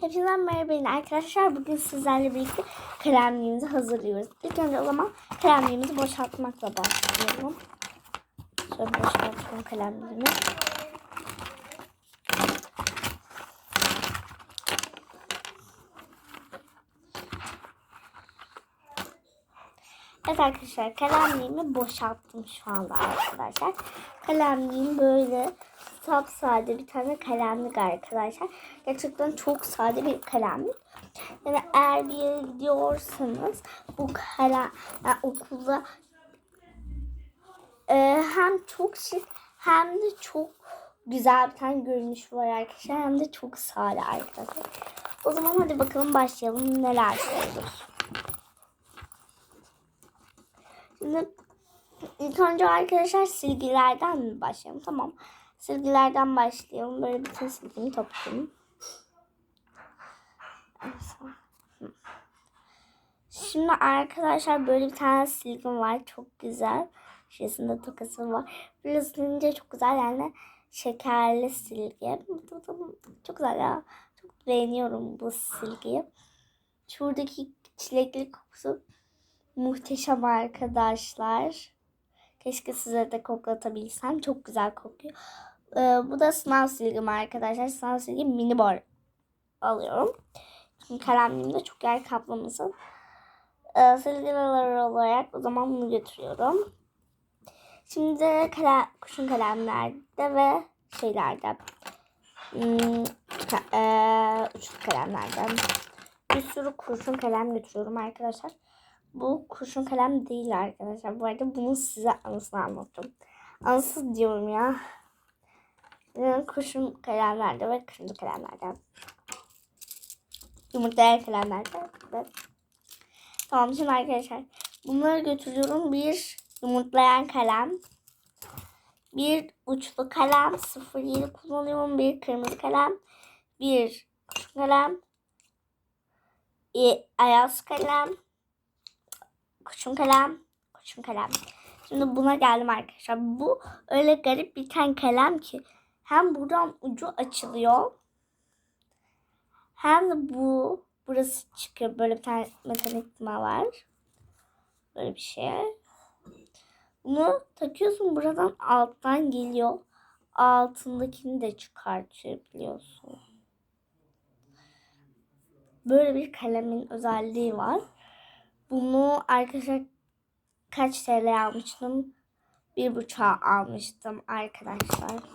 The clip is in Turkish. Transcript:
Hepinize merhaba arkadaşlar. Bugün sizlerle birlikte kalemliğimizi hazırlıyoruz. İlk önce o zaman kalemliğimizi boşaltmakla başlayalım. Şöyle boşaltalım kalemliğimi. Evet arkadaşlar kalemliğimi boşalttım şu anda arkadaşlar. Kalemliğim böyle sapsade bir tane kalemlik arkadaşlar. Gerçekten çok sade bir kalemlik. Yani eğer bir yere gidiyorsanız bu kalem yani okulda e, hem çok şık hem de çok güzel bir tane görünüş var arkadaşlar. Hem de çok sade arkadaşlar. O zaman hadi bakalım başlayalım neler söylüyoruz. Şimdi ilk önce arkadaşlar silgilerden başlayalım? Tamam. Silgilerden başlayalım. Böyle bütün silgimi toplayayım. Şimdi arkadaşlar böyle bir tane silgim var. Çok güzel. Şurasında tokası var. Böyle ısınınca çok güzel yani şekerli silgi. Çok güzel ya. Çok beğeniyorum bu silgiyi. Şuradaki çilekli kokusu muhteşem arkadaşlar. Keşke size de koklatabilsem. Çok güzel kokuyor. Ee, bu da sınav silgim arkadaşlar. Sınav silgi mini bor alıyorum. Çünkü kalemliğimde çok yer kaplamasın. Ee, silgiler olarak o zaman bunu götürüyorum. Şimdi kalem, kuşun kalemlerde ve şeylerde hmm, ka, e, uçlu kalemlerde bir sürü kurşun kalem götürüyorum arkadaşlar. Bu kurşun kalem değil arkadaşlar. Bu arada bunu size anısını anlattım. Anısı diyorum ya. Yani kurşun kalemlerde ve kırmızı kalemlerde. Yumurtlayan kalemlerde. Evet. Tamam şimdi arkadaşlar. Bunları götürüyorum. Bir yumurtlayan kalem. Bir uçlu kalem. 07 kullanıyorum. Bir kırmızı kalem. Bir kurşun kalem. E, ayaz kalem Kuşum kalem. Kuşum kalem. Şimdi buna geldim arkadaşlar. Bu öyle garip bir tane kalem ki hem buradan ucu açılıyor hem de bu burası çıkıyor. Böyle bir tane mekanikma var. Böyle bir şey. Bunu takıyorsun buradan alttan geliyor. Altındakini de çıkartabiliyorsun. Böyle bir kalemin özelliği var. Bunu arkadaşlar kaç TL almıştım? Bir buçuğa almıştım arkadaşlar.